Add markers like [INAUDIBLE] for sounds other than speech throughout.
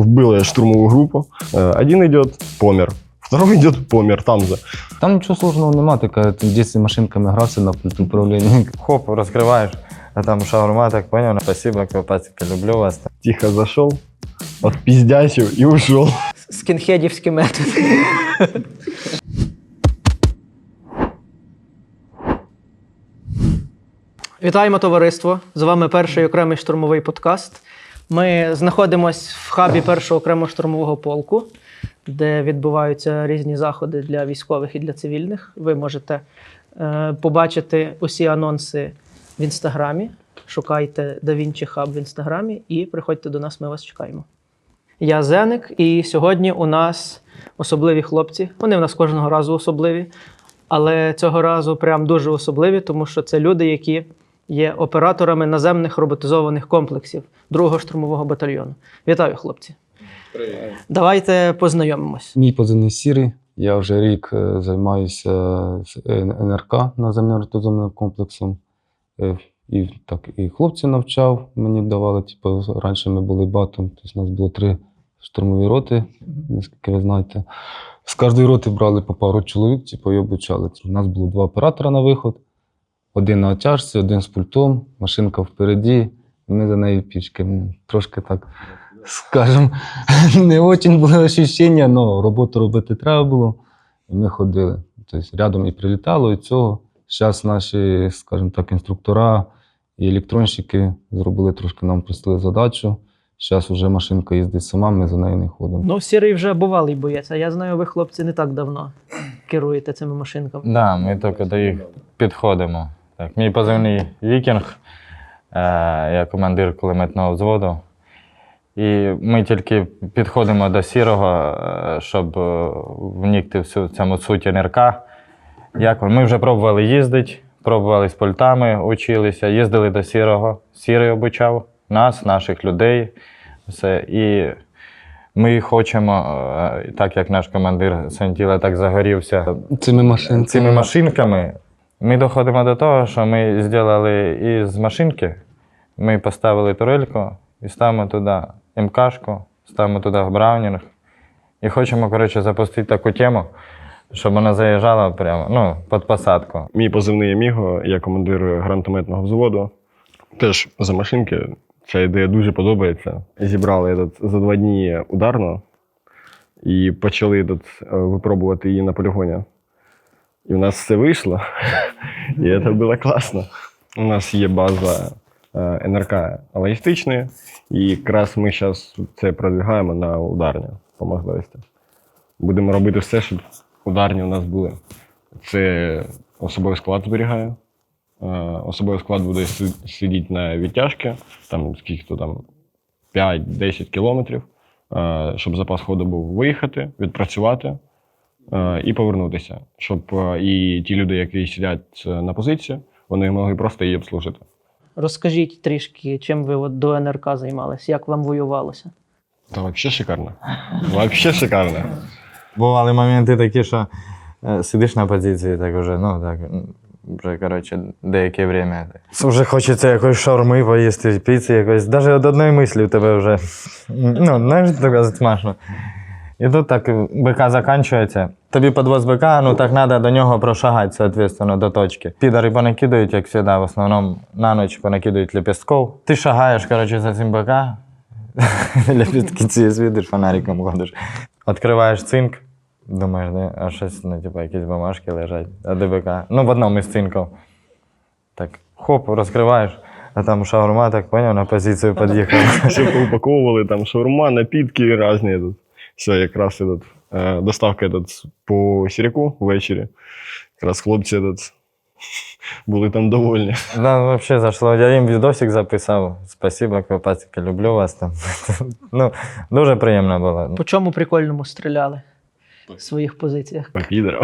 Вбили штурмовую группу. Э, Один идет, помер. Второй идет, помер там же. Там нічого сложного нема, така ти в дитинстві машинками грався на управління. Хоп, розкриваєш, а там шаурма, так поняв. Спасибо, Копатики, люблю вас. Тихо зашел, отпиздячил и ушел. скінхедівські методи. Вітаємо товариство! З вами перший окремий штурмовий подкаст. Ми знаходимося в хабі першого окремого штурмового полку, де відбуваються різні заходи для військових і для цивільних. Ви можете е, побачити усі анонси в інстаграмі. Шукайте DaVinci Hub в інстаграмі і приходьте до нас, ми вас чекаємо. Я Зеник, і сьогодні у нас особливі хлопці. Вони в нас кожного разу особливі, але цього разу прям дуже особливі, тому що це люди, які є операторами наземних роботизованих комплексів 2-го штурмового батальйону. Вітаю, хлопці! Давайте познайомимось. Мій позивний сірий. Я вже рік е, займаюся е, НРК наземним ротозомним комплексом. Е, І так, і хлопців навчав, мені давали, типу, раніше ми були батом, тобто у нас було три штурмові роти, наскільки ви знаєте. З кожної роти брали по пару чоловік, типу, і обучали. У нас було два оператора на виход, один на отяжці, один з пультом, машинка впереді, і ми за нею пішки. Трошки так, скажімо, [LAUGHS] не дуже були ощущення, але роботу робити треба було. І ми ходили. Тобто рядом і прилітало, і цього. Зараз наші, скажімо так, інструктора і електронщики зробили трошки нам простили задачу. Зараз вже машинка їздить сама, ми за нею не ходимо. Ну, сірий вже бувалий боєць, а я знаю, ви, хлопці, не так давно керуєте цими машинками. Да, ми тільки до їх підходимо. Так, мій позивний Вікінг, е, я командир кулеметного взводу. І ми тільки підходимо до сірого, е, щоб е, вникти в всю цьому суть НРК. Як? Ми вже пробували їздити, пробували з пультами, училися, їздили до сірого. Сірий обучав нас, наших людей. Все. І ми хочемо, так як наш командир Сентіла так загорівся Цими машинками. цими машинками ми доходимо до того, що ми зробили із машинки, ми поставили турельку і ставимо туди МКшку, ставимо туди Браунінг. І хочемо, коротше, запустити таку тему, щоб вона заїжджала прямо ну, під посадку. Мій позивний Аміго, я командир гранатометного взводу. Теж за машинки. Ця ідея дуже подобається. Зібрали этот, за два дні ударно і почали этот, е, випробувати її на полігоні. І в нас все вийшло. І це було класно. У нас є база е, НРК логістичної, і якраз ми зараз це продвигаємо на ударні по можливості. Будемо робити все, щоб ударні у нас були. Це особовий склад зберігає. Е, Особовий склад буде сидіти на відтяжки, там скільки то там 5-10 кілометрів, е, щоб запас ходу був виїхати, відпрацювати і повернутися. Щоб е, і ті люди, які сидять е, на позиції, вони могли просто її обслужити. Розкажіть трішки, чим ви от до НРК займались, як вам воювалося? Та взагалі шикарно. Взагалі шикарно. Бували моменти такі, що е, сидиш на позиції, так вже, ну так, вже, коротше, деяке время. Вже хочеться якоїсь шаурми поїсти, піци якоїсь. Навіть від одної мислі в тебе вже, ну, знаєш, таке смачно. І тут так БК закінчується. Тобі підвоз БК, ну так треба до нього прошагати, соответственно, до точки. Підари понакидають, як завжди, в основному на ніч понакидають лепестков. Ти шагаєш, коротше, за цим БК, [LAUGHS] лепестки ці світиш, фонариком ходиш. Відкриваєш цинк, думаєш, де, а щось, ну, типу, якісь бумажки лежать, а ДБК. Ну, в одному із цинків. Так, хоп, розкриваєш, а там шаурма, так поняв, на позицію [LAUGHS] під'їхав. Все поупаковували, там шаурма, напітки різні. Тут. Все, якраз этот, е, доставка этот, по Сіряку ввечері. Якраз хлопці этот, [LAUGHS] були там довольні. [LAUGHS] Да, взагалі зайшло. Я їм відосик записав. Спасибо, Копатики, люблю вас там. [LAUGHS] ну, дуже приємно було. По чому прикольному стріляли в своїх позиціях? По підерам.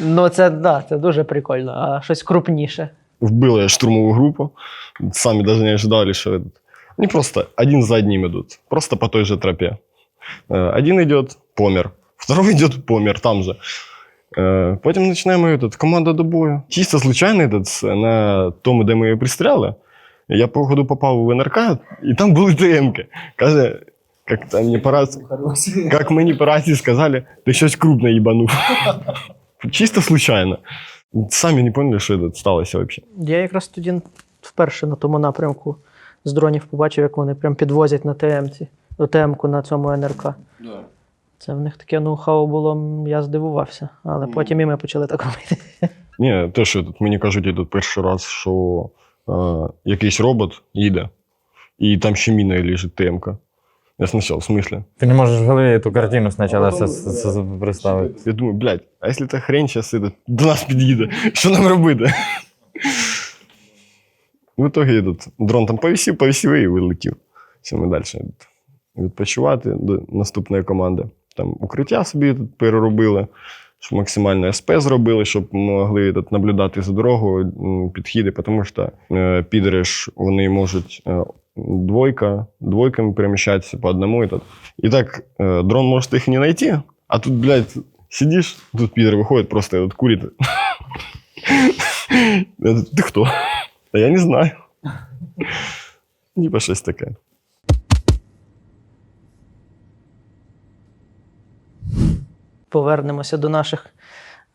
Ну, це да, це дуже прикольно, а щось крупніше. Вбили штурмову группу. Сами даже не ожидали, что этот... Они просто один за одним идут. Просто по той же тропе. Э, Один идет, помер. Второй идет, помер там же. Э, Потім починаємо этот, команда до бою. Чисто случайно этот, на тому, де ми пристріляли, Я, походу, попав в НРК, і там були ТМки. Каже, як там мені по рації, як мені по рації сказали, ти щось крупне їбанув. [LAUGHS] Чисто случайно. Самі не поняли, що це сталося взагалі. Я якраз тоді вперше на тому напрямку з дронів побачив, як вони прям підвозять на ТМці, ТМ-ку на цьому НРК. Це в них таке ноу-хау було, я здивувався. Але потім і ми почали так робити. Ні, те, що тут мені кажуть, я тут перший раз, що е, якийсь робот їде, і там ще міна лежить ТМка. Я спочатку, в смислі? Ти не можеш в голові цю картину спочатку с- с- с- представити. Я думаю, блядь, а якщо та хрень зараз до нас під'їде, що нам робити? В итоге этот дрон там повісів, повісів і вилетів. Все, ми далі відпочивати до наступної команди. Там укриття собі тут переробили, щоб максимально СП зробили, щоб могли тут, наблюдати за дорогою, підхіди, тому що е, вони можуть е, двойка, двойками переміщатися по одному. І, тут. і так е, дрон може їх не знайти, а тут, блядь, сидиш, тут підер виходить, просто этот, курить. Тут, [LAUGHS] Ти хто? Та я не знаю. Ніби щось таке. Повернемося до наших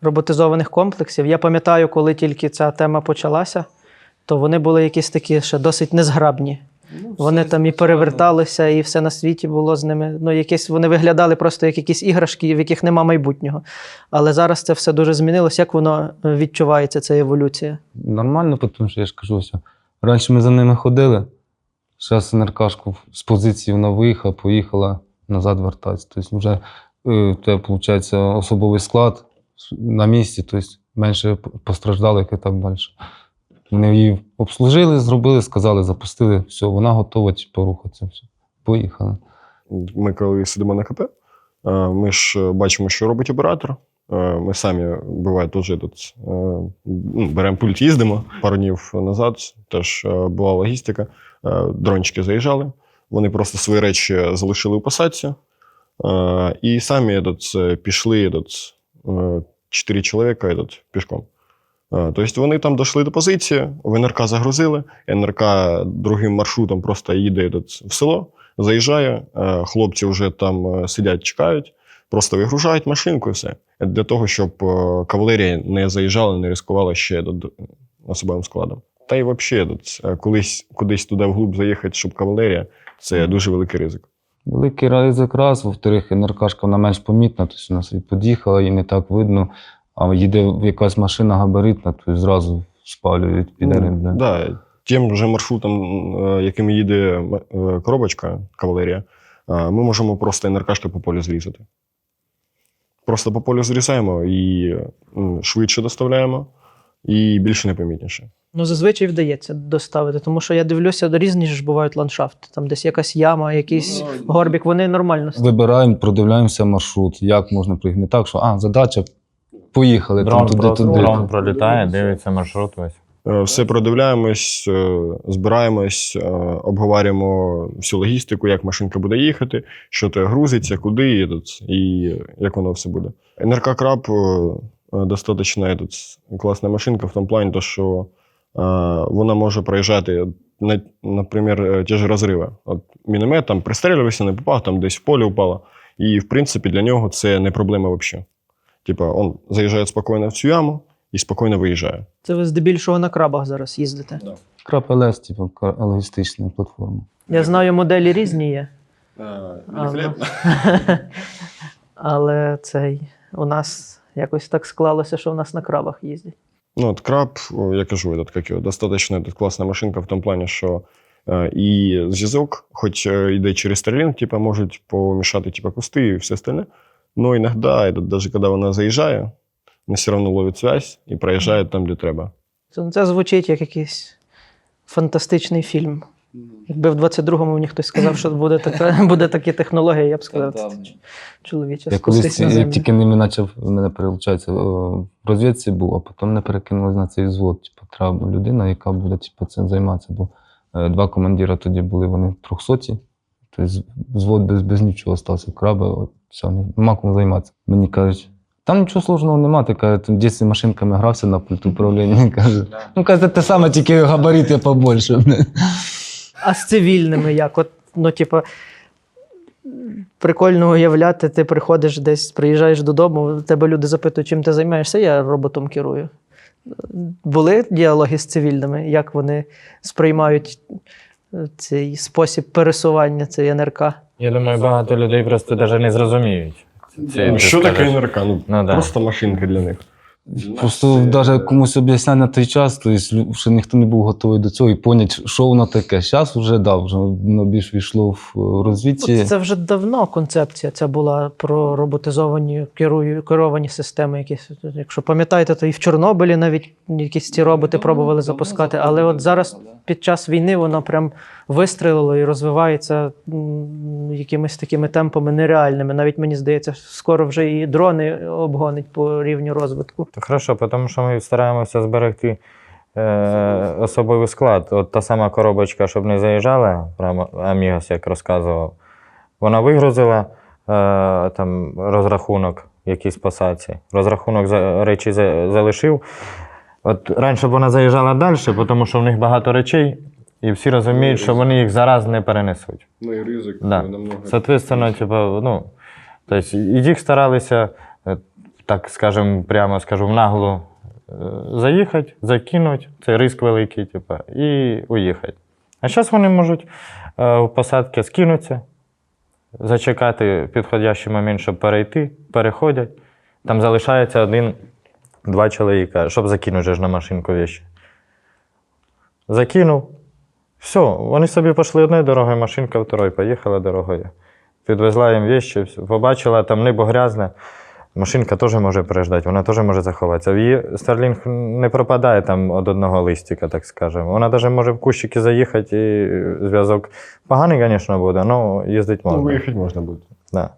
роботизованих комплексів. Я пам'ятаю, коли тільки ця тема почалася, то вони були якісь такі ще досить незграбні. Вони там і переверталися, і все на світі було з ними. Ну, якісь вони виглядали просто як якісь іграшки, в яких нема майбутнього. Але зараз це все дуже змінилось. Як воно е, відчувається, ця еволюція? Нормально, тому що я ж кажу, що раніше ми за ними ходили. Зараз НРКшку з позиції вона виїхала, поїхала назад вертатися. Тобто вже це, виходить, особовий склад на місці, тобто менше постраждалих і так далі. Вони її обслужили, зробили, сказали, запустили, все, вона готова типу, рухатися. Все. Поїхали. Ми коли сидимо на КП, е, ми ж е, бачимо, що робить оператор. Е, Ми самі буває теж тут е, ну, беремо пульт, їздимо. Пару днів назад теж е, була логістика. Е, Дрончики заїжджали. Вони просто свої речі залишили у посадці. Е, І самі этот, е, пішли этот, е, чотири чоловіка этот, пішком. Е, Тобто вони там дійшли до позиції, в НРК загрузили, НРК другим маршрутом просто їде в село, заїжджає, е, хлопці вже там е, сидять, чекають, просто вигружають машинку і все. Для того, щоб кавалерія не заїжджала, не ризикувала ще особовим складом. Та й взагалі, колись кудись туди вглуб заїхати, щоб кавалерія, це дуже великий ризик. Великий ризик раз, во-вторых, НРКшка вона менш помітна, тобто вона собі під'їхала і не так видно. А їде якась машина габаритна, то зразу спалюють підери. Ну. Да, тим же маршрутом, е, яким їде е, коробочка, кавалерія, е, ми можемо просто НРКшки по полю зрізати. Просто по полю зрізаємо і швидше доставляємо, і більше непомітніше. Ну, зазвичай вдається доставити, тому що я дивлюся, різні ж бувають ландшафти. Там десь якась яма, якийсь горбік, вони нормально. Вибираємо, продивляємося маршрут, як можна приїхати. Так, що а, задача, поїхали Дрон, там туди, туди. дрон пролітає, дивиться маршрут весь. Е, Все продивляємось, е, збираємось, е, обговорюємо всю логістику, як машинка буде їхати, що то грузиться, куди і, і як воно все буде. НРК Краб е, достатньо класна машинка в тому плані, то, що вона може проїжджати, на- наприклад, ті ж розриви. От міномет там пристрілювався, не попав, там десь в поле впало. І, в принципі, для нього це не проблема взагалі. Типа, він заїжджає спокійно в цю яму і спокійно виїжджає. Це ви здебільшого на крабах зараз їздите. Крап ЛС, типу, логістична платформа. Я знаю, моделі різні є. Але, [LAUGHS] але цей у нас якось так склалося, що в нас на крабах їздять. Ну, от краб, я кажу, этот, как достаточно этот, класна машинка в тому плані, що е, і зв'язок, хоч е, йде через Starlink, типа, можуть помішати типа, кусти і все остальне. Но іноді, этот, даже коли вона заїжджає, вона все одно ловить связь і проїжджає там, де треба. Це, звучить як якийсь фантастичний фільм. Якби в 22-му мені хтось сказав, що буде, така, [LAUGHS] буде такі технології, я б сказав, це чоловіче, Я колись як тільки ними почав, в мене перелучається, в розвідці був, а потім мене перекинули на цей взвод. Типу, треба людина, яка буде типу, цим займатися. Бо е, два командира тоді були, вони трьохсоті. Тобто взвод без, без нічого стався. Краби, все, нема кому займатися. Мені кажуть, Там нічого сложного нема, ти каже, в дитинстві машинками грався на пульт управління. [LAUGHS] Каже, ну каже, те саме, тільки габарити побольше. А з цивільними як? От, ну, типу, прикольно уявляти, ти приходиш десь, приїжджаєш додому, тебе люди запитують, чим ти займаєшся, я роботом керую. Були діалоги з цивільними, як вони сприймають е, цей спосіб пересування, цей НРК? Я думаю, багато людей просто навіть не зрозуміють. Це, Ну, ти що скажеш. таке НРК? Ну, Ну, да. просто машинка для них. Просто навіть комусь об'ясняти на той час, то есть, лю- ще ніхто не був готовий до цього і поняти, що воно таке. Зараз вже да, вже воно більш війшло в е. От Це вже давно концепція ця була про роботизовані керую, керовані системи. Якісь. Якщо пам'ятаєте, то і в Чорнобилі навіть якісь ці роботи пробували запускати. Але от зараз під час війни воно прям вистрілило і розвивається якимись такими темпами нереальними. Навіть мені здається, скоро вже і дрони обгонить по рівню розвитку. То хорошо, тому що ми стараємося зберегти е, особовий склад. От та сама коробочка, щоб не заїжджала, прямо Амігос, як розказував, вона вигрузила е, там розрахунок якийсь посадці. Розрахунок за, речі за, залишив. От раніше б вона заїжджала далі, тому що в них багато речей, і всі розуміють, що вони їх зараз не перенесуть. Ну і ризик Да. намного. Соответственно, типа, ну, то есть, і їх старалися, е, так скажем, прямо скажу, в наглу е, заїхати, закинути, це риск великий, типа, і уїхати. А зараз вони можуть е, в посадки скинутися, зачекати підходящий момент, щоб перейти, переходять. Там залишається один-два чоловіка, щоб закинути ж на машинку вещи. Закинув. Все, вони собі пішли одною дорогою, машинка второю, поїхала дорогою. Підвезла їм вещи, все. побачила, там небо грязне. Машинка теж може переждати, вона теж може заховатися. В її Starlink не пропадає там від одного листика, так скажемо. Вона навіть може в кущики заїхати і зв'язок поганий, звісно, буде, але їздити Ну, можна. виїхати можна буде. Да.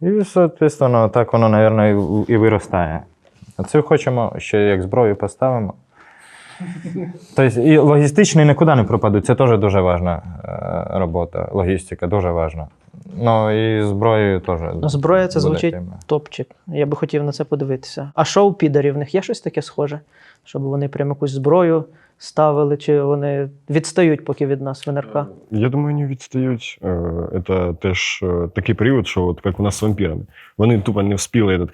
І, соответственно, так воно, мабуть, і виростає. А це хочемо ще як зброю поставимо. Тобто і логістичні нікуди не пропадуть. Це теж дуже важна е, робота. Логістика дуже важна. Ну і зброєю теж. Ну, Зброя це звучить тема. топчик. Я би хотів на це подивитися. А що у підарів в них є щось таке схоже? Щоб вони прям якусь зброю ставили, чи вони відстають поки від нас в НРК? Я думаю, вони відстають. Це теж е, такий період, що от як у нас з вампірами. Вони тупо не встигли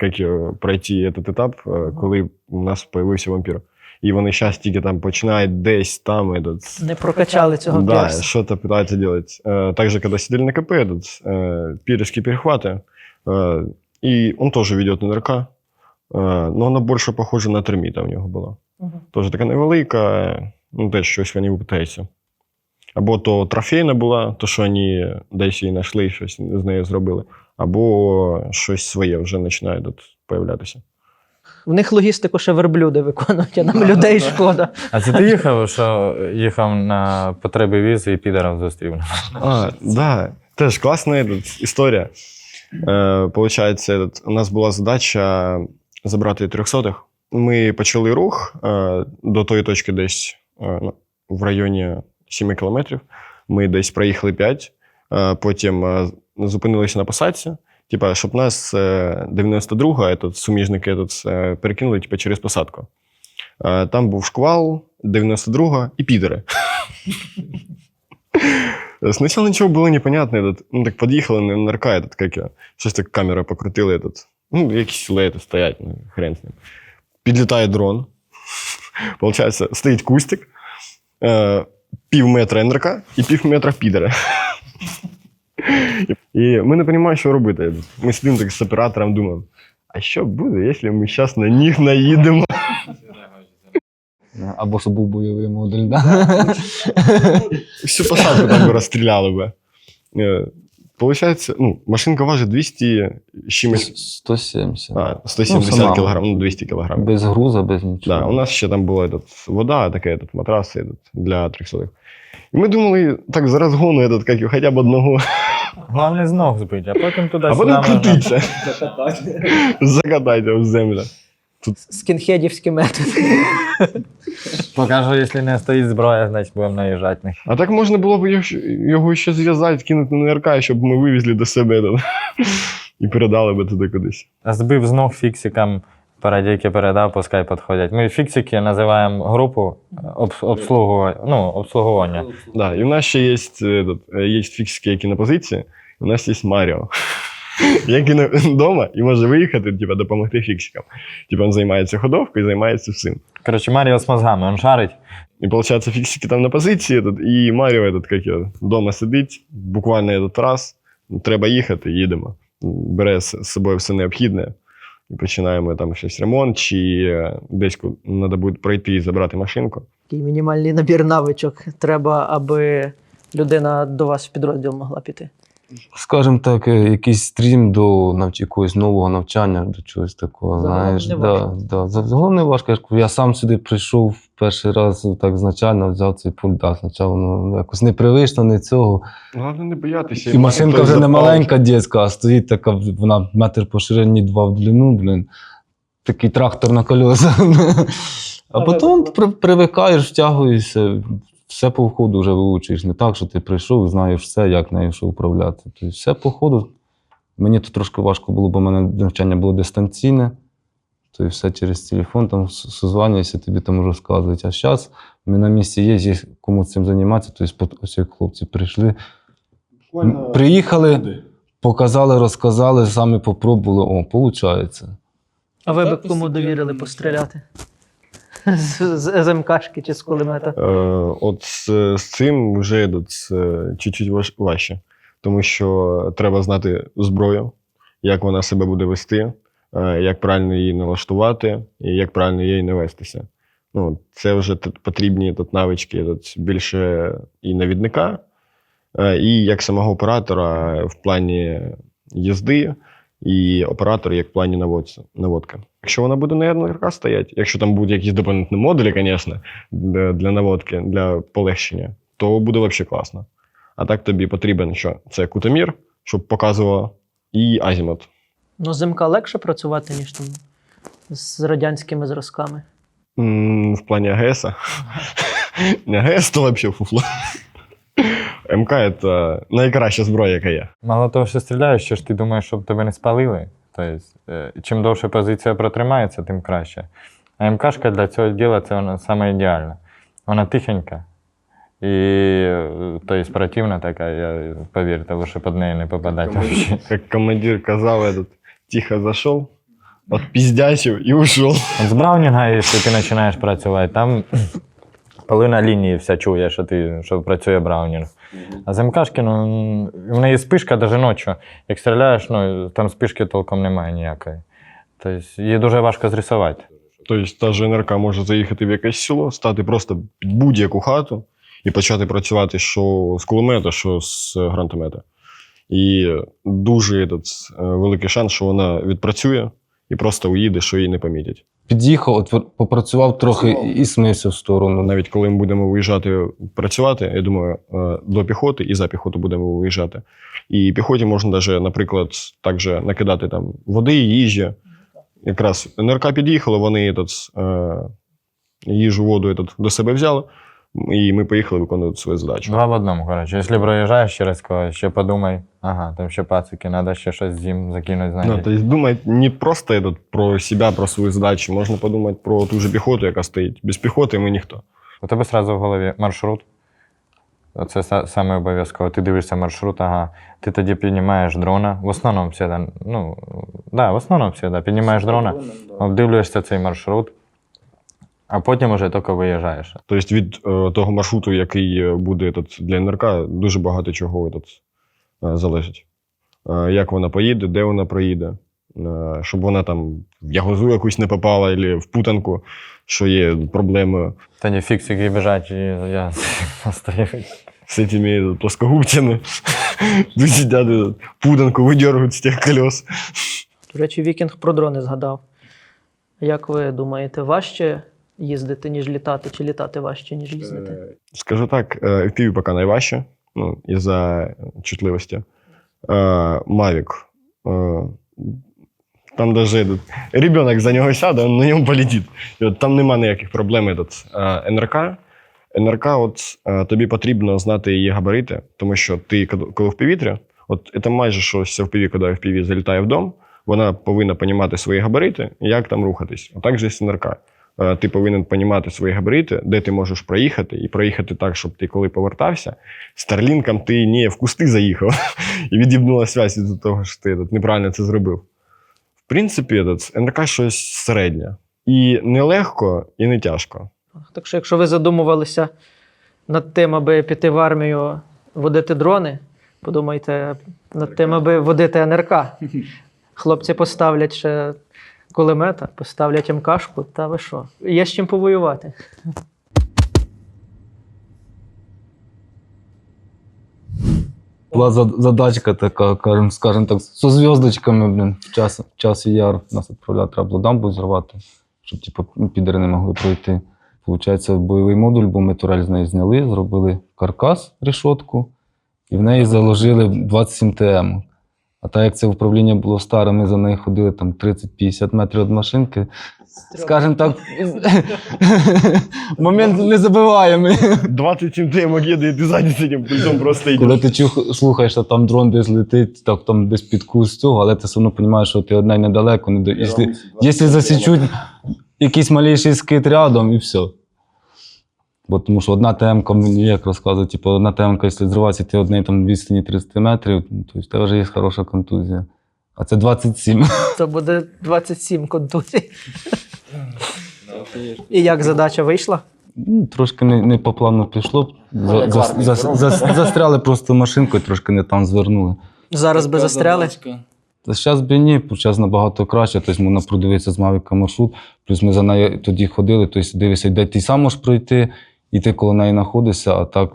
пройти этот етап, е, коли у нас з'явився вампір І вони зараз тільки там починають десь там этот, Не прокачали цього да, пірса. что-то пытаются делать. Э, Также, когда сидели на КП, этот, э, пирежские перехваты, э, и он тоже ведет НРК, э, но она больше похожа на терміта у нього була. Мгм. Теж така невелика, ну теж щось вони випитаються. Або то трофейна була, то, що вони десь її знайшли, щось з нею зробили, або щось своє вже починає тут появлятися. В них логістику ще верблюди виконують, а нам людей шкода. А це ти їхав, що їхав на потреби візи і підером зустрів? А, да, теж класна этот, історія. Е, получається, этот, у нас була задача забрати трьохсотих. Ми почали рух е, до тої точки десь е, ну, в районі 7 кілометрів. Ми десь проїхали 5, е, потім е, зупинилися на посадці. Типа, щоб нас е, 92-га, этот, суміжники этот, е, перекинули типа, через посадку. Е, там був шквал, 92-га і підери. [LAUGHS] Сначала ничего было непонятно. Этот, ну, так подъехала на НРК, этот, как я, щось так камера покрутила, этот, ну, якісь силуети стоять, ну, хрен з ним. Підлітає дрон. [LAUGHS] Получається, стоїть кустик, е, пів метра НРК і пів метра підера. [LAUGHS] [LAUGHS] І ми не розуміємо, що робити. Ми сидимо так з оператором, думаємо, а що буде, якщо ми зараз на них наїдемо? [LAUGHS] Або щоб був бойовий модуль. Да? [LAUGHS] Всю посадку там би розстріляли би. Е, Получається, ну, машинка важить 200 з чимось. 170. А, 170 сама. кілограм, ну 200 кілограм. Без груза, без нічого. Да, у нас ще там була этот, вода, такий этот, матрас этот, для 300 І ми думали, так за розгону этот, як, його, хоча б одного, Головне з ног збити, а потім туди а потім крутиться. [LAUGHS] Закатайте в землю. Скінхедівські методи. Покажу, якщо не стоїть зброя, значить будемо наїжджати. А так можна було б його, його ще зв'язати, кинути на РК, щоб ми вивезли до себе. [LAUGHS] І передали би туди кудись. А Збив з ног фіксикам, парадійки передав, пускай підходять. Ми фіксики називаємо групу обс- обслугування. Ну, обслуговування. Да, і в нас ще є, этот, е, є фіксики, які на позиції, у нас є Маріо. [LAUGHS] Який вдома і може виїхати, типа, допомогти фіксикам. Типа він займається ходовкою і займається всім. Коротше, Маріо з мозгами, він шарить. І виходить, фіксики там на позиції, этот, і Маріо этот, як його, вдома сидить, буквально этот раз, треба їхати, їдемо. Бере з з собою все необхідне. Починаємо там щось ремонт, чи е, десь треба буде пройти і забрати машинку. Такий мінімальний набір навичок треба, аби людина до вас в підрозділ могла піти. Скажімо так, е, якийсь стрім до навч... якогось нового навчання, до чогось такого. Загалом знаєш, не да, важко. да. Загалом не важко. Я ж кажу, Я сам сюди прийшов перший раз ну, так значально взяв цей пульт. Да, спочатку ну, якось непривично, не цього. Головне не боятися. І машинка вже не маленька дітська, а стоїть така, вона метр по ширині, два в длину, блін. Такий трактор на колесах. [LAUGHS] А потім при- привикаєш, втягуєшся, все по ходу вже вивчуєш. Не так, що ти прийшов і знаєш все, як нею що управляти. Тобто все по ходу. Мені тут трошки важко було, бо в мене навчання було дистанційне. То все через телефон там созванюєшся, тобі там розказують. А зараз ми на місці є, є кому цим займатися. Тобто, ось як хлопці прийшли, М, Приїхали, показали, розказали, самі попробували. О, виходить. А ви б кому довірили постріляти? З, СМКшки чи з кулемета? Е, от з, цим вже е, чуть-чуть важче, тому що треба знати зброю, як вона себе буде вести, е, як правильно її налаштувати і як правильно її не вестися. Ну, це вже потрібні тут навички тут, більше і навідника, і як самого оператора в плані їзди, і оператора як в плані наводця- наводки. Якщо вона буде на РНРК стоять, якщо там будуть якісь доповнительні модулі, звісно, для наводки, для полегшення, то буде взагалі класно. А так тобі потрібен що? Це кутомір, щоб показувало, і азімут. Ну, з МК легше працювати, ніж там з радянськими зразками. М, В плані АГС. Не АГС, то взагалі фуфло. МК це найкраща зброя, яка є. Мало того, що стріляєш, ще ж ти думаєш, щоб тебе не спалили. Тобто, е, чим довше позиція протримається, тим краще. А МКшка для цього діла це вона саме ідеальна. Вона тихенька. І е, тобто, противна така, я, повірте, лише під неї не попадати. Як командир казав, этот, тихо зайшов, отпіздячив і ушов. От з Браунінга, якщо ти починаєш працювати, там половина лінії вся чує, що, ти, що працює Браунінг. А з МКшки, ну, в неї спишка навіть ночі. Як стріляєш, ну, там спишки толком немає ніякої. Тобто її дуже важко зрисувати. Тобто та ж НРК може заїхати в якесь село, стати просто під будь-яку хату і почати працювати що з кулемета, що з гранатомета. І дуже этот, е, великий шанс, що вона відпрацює і просто уїде, що її не помітять. Під'їхав, от попрацював трохи і смився в сторону. Навіть коли ми будемо виїжджати працювати, я думаю, е, до піхоти і за піхоту будемо виїжджати. І піхоті можна навіть, наприклад, також накидати там води, їжі. Якраз НРК під'їхало, вони этот, е, їжу, воду этот, до себе взяли, і ми поїхали виконувати свою задачу. Два в одному, коротше. Якщо проїжджаєш через когось, ще подумай, ага, там ще пацики, треба ще щось їм закинути, Ну, то есть думать не просто этот, про себя, про свою задачу, можна подумати про ту ж піхоту, яка стоїть. Без піхоти ми ніхто. У тебе одразу в голові маршрут. Це саме обов'язково. Ти дивишся маршрут, ага. Ти тоді піднімаєш дрона. В основному всі, ну, да, в основному всі, да, піднімаєш дрона, обдивлюєшся цей маршрут, а потім уже тільки виїжджаєш. Тобто від е, того маршруту, який е, буде этот, для НРК, дуже багато чого этот, е, залежить. Е, як вона поїде, де вона проїде, е, щоб вона там в ягозу якусь не попала, або в путанку, що є проблеми Тоді фіксики біжать, і я стою. з цими плоскогубцями. Тут сидять, этот, путанку видергують з тих колес. До речі, Вікінг про дрони згадав. Як ви думаєте, важче їздити, ніж літати, чи літати важче, ніж їздити? Е, Скажу так, е, FPV поки найважче, ну, із-за чутливості. Е, Mavic. е, Там даже этот, ребенок за нього сяде, на ньому полетить. Там нема ніяких проблем. Этот, е, НРК. НРК, от е, тобі потрібно знати її габарити, тому що ти, коли в повітря, От це майже щось FPV, коли FPV залітає в дом, вона повинна розуміти свої габарити, і як там рухатись. Отак же з НРК. Е, Ти повинен розуміти свої габарити, де ти можеш проїхати, і проїхати так, щоб ти, коли повертався, старлінком ти не в кусти заїхав [LAUGHS] і від'їбнула зв'язь від того, що ти неправильно це зробив. В принципі, НРК щось середнє. І не легко, і не тяжко. Так що, якщо ви задумувалися над тим, аби піти в армію водити дрони, подумайте над тим, аби водити НРК. [LAUGHS] Хлопці поставлять ще кулемета, поставлять МКшку, та ви що? Є з чим повоювати. Була задачка така, скажімо, скажем так, зі зв'язочками, блін, в час, в час яр нас відправляти, треба було дамбу зривати, щоб типу, підери не могли пройти. Получається, бойовий модуль, бо ми турель з неї зняли, зробили каркас, решотку, і в неї заложили 27 ТМ. А так як це управління було старе, ми за нею ходили там 30-50 метрів від машинки. Скажімо так, [LAUGHS] момент незабиваємий. 27 тим їде, і ти ззаді цим пультом просто Коли ти чух, слухаєш, що там дрон десь летить, так там десь під курс цього, але ти все одно розумієш, що ти одне недалеко. Не до... Якщо, засічуть якийсь маліший скид рядом і все. Бо тому що одна темка, мені як розказують, типу, одна темка, якщо зривається, ти одне там відстані 30 метрів, то в тебе вже є хороша контузія. А це 27. То [LAUGHS] буде 27 контузій. І як задача вийшла? Ну, Трошки не, не по плану пішло. За, за, за, за, застряли просто машинкою, трошки не там звернули. Зараз би застряли. Зараз би ні, зараз набагато краще. Тобто можна продивитися з Мавіка маршрут. Плюс ми за нею тоді ходили, тобто дивишся, де ти сам можеш пройти, і ти коло неї знаходишся, а так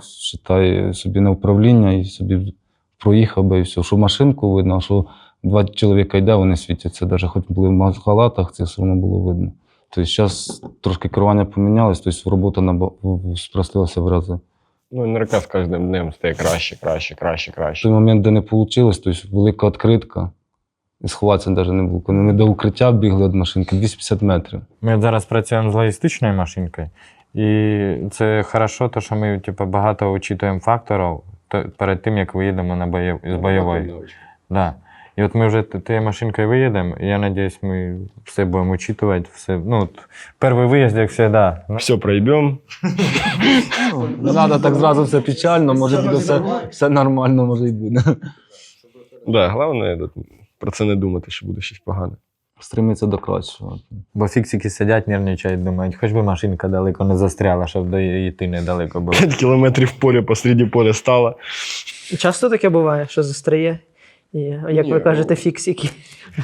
вважай собі на управління і собі проїхав би і все. Що машинку видно, а що два чоловіка йде, вони світяться. Навіть хоч були в халатах, це все одно було видно. Тобто зараз трошки керування помінялось, тобто робота спростилася в рази. Ну, НРК з кожним днем стає краще, краще, краще, В краще. той момент, де не вийшло, тобто велика відкритка, і сховатися навіть не було. Коли ми до укриття бігли від машинки 250 метрів. Ми зараз працюємо з логістичною машинкою, і це хорошо, то, що ми типу, багато учитуємо факторів то- перед тим, як виїдемо на бойов... з бойової. Да. І от ми вже тією машинкою виїдемо, і я сподіваюся, ми все будемо учитувати. Все. Ну, от, перший виїзд, як завжди. Ну, Все проїбем. Не треба так зразу все печально, може буде все, все нормально, може і буде. Да, головне про це не думати, що буде щось погане. Стремиться до кращого. Бо фіксики сидять, нервничають, думають, хоч би машинка далеко не застряла, щоб до йти недалеко було. 5 кілометрів поля посереді поля стало. Часто таке буває, що застряє. І, як ви кажете, фіксики.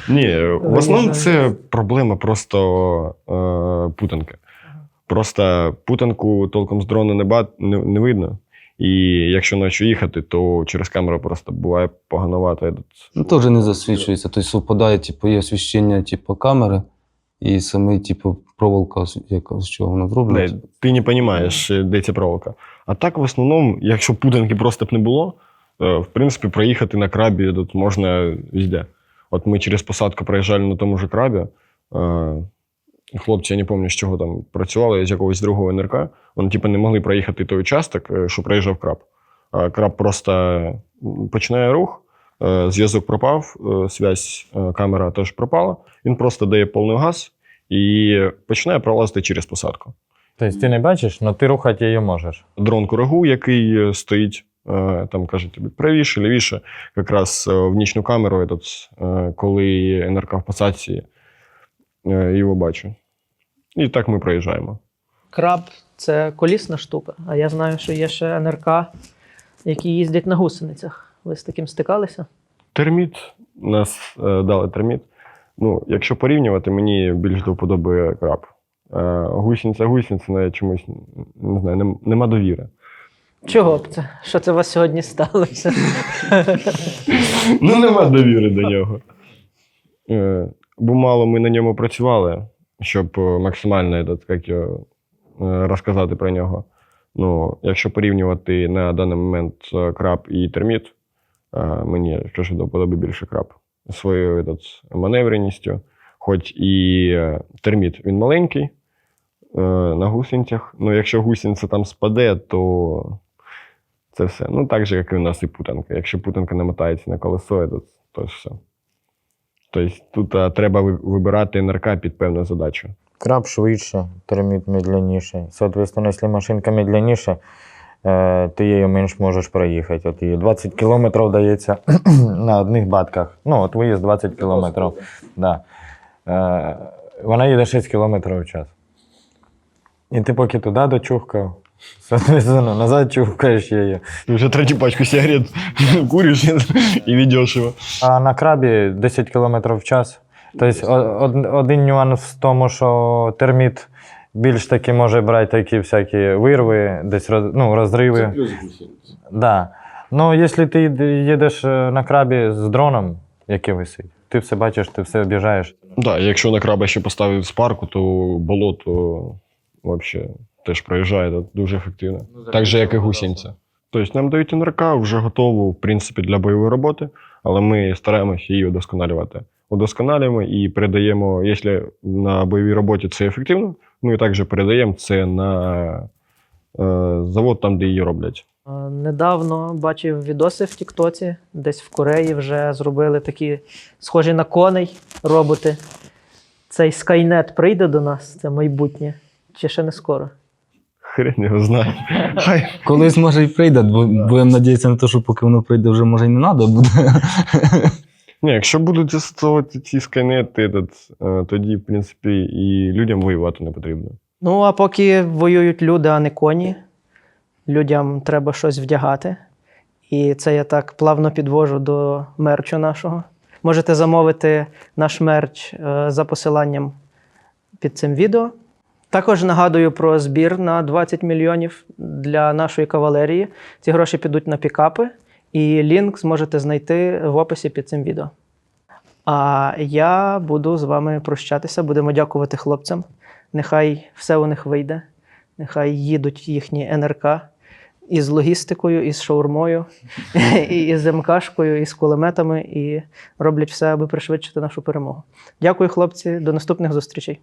Ні, в основному це проблема просто е, путанки. Просто путанку толком з дрона не, ба- не, не видно. І якщо ночі їхати, то через камеру просто буває поганувати. Ну, теж не засвічується. Тобто совпадає, типу, є освіщення типу, камери і саме, типу, проволока, яка з чого вона зроблена. Не, ти не розумієш, де ця проволока. А так, в основному, якщо путанки просто б не було, е, в принципі, проїхати на крабі тут можна везде. От ми через посадку проїжджали на тому ж крабі. Хлопці, я не пам'ятаю, з чого там працювали, з якогось другого НРК. Вони, типу, не могли проїхати той участок, е, що проїжджав краб. А краб просто починає рух, е, зв'язок пропав, е, связь, камера теж пропала. Він просто дає повний газ і починає пролазити через посадку. Тобто ти не бачиш, але ти рухати її можеш. дрон курагу, який стоїть, там кажуть тобі правіше, лівіше, якраз в нічну камеру, этот, коли НРК в посадці, його бачу. І так ми проїжджаємо. Краб це колісна штука, а я знаю, що є ще НРК, які їздять на гусеницях. Ви з таким стикалися? Терміт, нас е, дали терміт. Ну, якщо порівнювати, мені більш до вподоби краб. Е, гусениця, гусениця, навіть чомусь не знаю, нем- нема довіри. Чого б це? Що це у вас сьогодні сталося? [LAUGHS] Ну, нема довіри до нього. Е, Бо мало ми на ньому працювали, щоб е, максимально як е, розказати про нього. Ну, якщо порівнювати на даний момент е, краб і терміт, мені що ж до вподоби більше краб. Своєю этот, маневреністю. Хоч і терміт він маленький на гусеницях. Ну, якщо гусениця там спаде, то Це все. Ну, так же, як і у нас і путанка. Якщо путанка не мотається на колесо, то, то все. Тобто тут а, треба вибирати НРК під певну задачу. Краб швидше, терміт медленніше. Соответственно, якщо машинка медленніше, ти її менш можеш проїхати. От її 20 кілометрів дається [CLEARS THROAT] на одних батках. Ну, от виїзд 20 кілометрів. Да. Е, вона їде 6 кілометрів в час. І ти поки туди дочухкав, соответственно, назад чухкаєш її. Ти вже третю пачку сигарет [LAUGHS] куриш і ведеш його. А на крабі 10 км в час. Тобто од- один нюанс в тому, що терміт більш таки може брати такі всякі вирви, десь роз, ну, розриви. Да. Ну, якщо ти їд- їдеш е, на крабі з дроном, який висить, ти все бачиш, ти все об'їжджаєш. Да, якщо на краба ще поставив з парку, то болото взагалі теж проїжджає дуже ефективно. Так же, як і гусінця. Тобто нам дають НРК вже готову, в принципі, для бойової роботи, але ми стараємося її удосконалювати. Удосконалюємо і передаємо, якщо на бойовій роботі це ефективно, ми також передаємо це на е, завод, там, де її роблять. Недавно бачив відоси в Тіктоці, десь в Кореї вже зробили такі схожі на коней роботи. Цей Skynet прийде до нас, це майбутнє, чи ще не скоро? Хрен його знає. Хай Колись може і прийде, бо будемо надіятися на те, що поки воно прийде, вже може і не треба буде. Ні, якщо будуть застосовувати ці скайнети, е, тоді, в принципі, і людям воювати не потрібно. Ну, а поки воюють люди, а не коні, людям треба щось вдягати. І це я так плавно підвожу до мерчу нашого. Можете замовити наш мерч е, за посиланням під цим відео. Також нагадую про збір на 20 мільйонів для нашої кавалерії. Ці гроші підуть на пікапи, і лінк зможете знайти в описі під цим відео. А я буду з вами прощатися. Будемо дякувати хлопцям. Нехай все у них вийде. Нехай їдуть їхні НРК із логістикою, із шаурмою, із МКшкою, і з кулеметами, і роблять все, аби пришвидшити нашу перемогу. Дякую, хлопці. До наступних зустрічей.